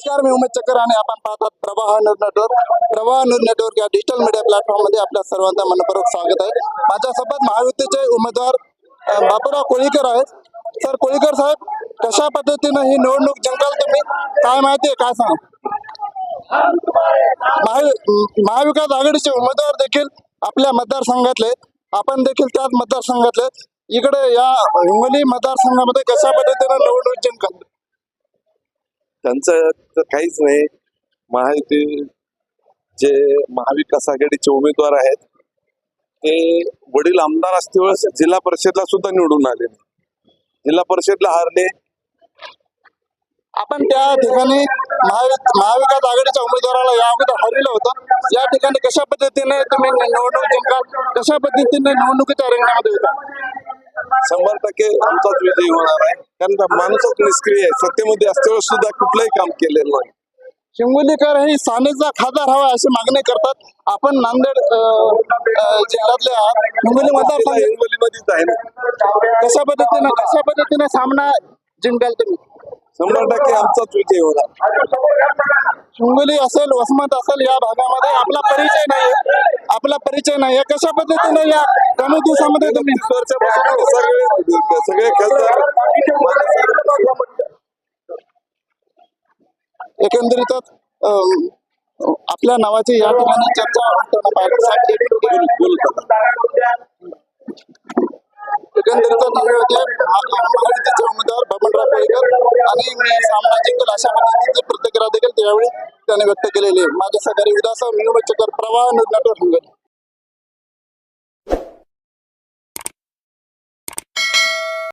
नमस्कार मी उमेश चक्कर आणि आपण पाहतात Pravah news network. Pravah news network या डिजिटल मीडिया प्लॅटफॉर्ममध्ये आपल्या सर्वांचा मनपूर्वक स्वागत आहे. माझ्यासोबत महायुतीचे उमेदवार बापूराव कोळीकर आहेत. सर कोळीकर साहेब कशा पद्धतीनं ही निवडणूक जिंकाल तुम्ही? काय माहिती आहे काय सांगा महाविकास आघाडीचे उमेदवार देखील आपल्या मतदारसंघातले आपण देखील त्याच मतदारसंघातले इकडे या हिंगोली मतदारसंघामध्ये कशा पद्धतीनं निवडणूक जिंकाल? त्यांचं तर काहीच नाही. महायुती जे महाविकास आघाडीचे उमेदवार आहेत ते वडील आमदार असतेवेळेस जिल्हा परिषदला सुद्धा निवडून आले. जिल्हा परिषदला हारले. आपण त्या ठिकाणी महाविकास आघाडीच्या उमेदवाराला या अगोदर हरविलं होतं. या ठिकाणी कशा पद्धतीने तुम्ही निवडणूक जिंकाल? कशा पद्धतीने निवडणुकीच्या रिंगणामध्ये होता शंभर टक्के आमचाच विजय होणार आहे. कारण का माणूसच निष्क्रिय आहे. सत्तेमध्ये असतेवेळेस सुद्धा कुठलंही काम केलेलं नाही. हिंगोलीकर हे सानेचा खासदार हवा अशी मागणी करतात. आपण नांदेड जिल्ह्यातले आहात. हिंगोली मतदारसंघ हिंगोलीमध्येच आहे कशा पद्धतीने कशा पद्धतीने सामना जिंकाल तुम्ही? शंभर टक्के आमचाच विजय होणार. हिंगोली असेल वसमत असेल या भागामध्ये आपला परिचय नाही आपला परिचय नाही कशा पद्धतीने या कमी दिवसामध्ये तुम्ही सगळे खासदार एकंदरीतच आपल्या नावाची या ठिकाणी चर्चा होताना पाहण्यासाठी एकंदरीतच महायुतीचे उमेदवार बबनराव आणि मी सामना जिंकल अशा पद्धतीची प्रतिक्रिया देखील त्यावेळी त्याने व्यक्त केलेली. माझ्या सहकारी उदास मी चक्कर प्रवाह न्यूज नेटवर्क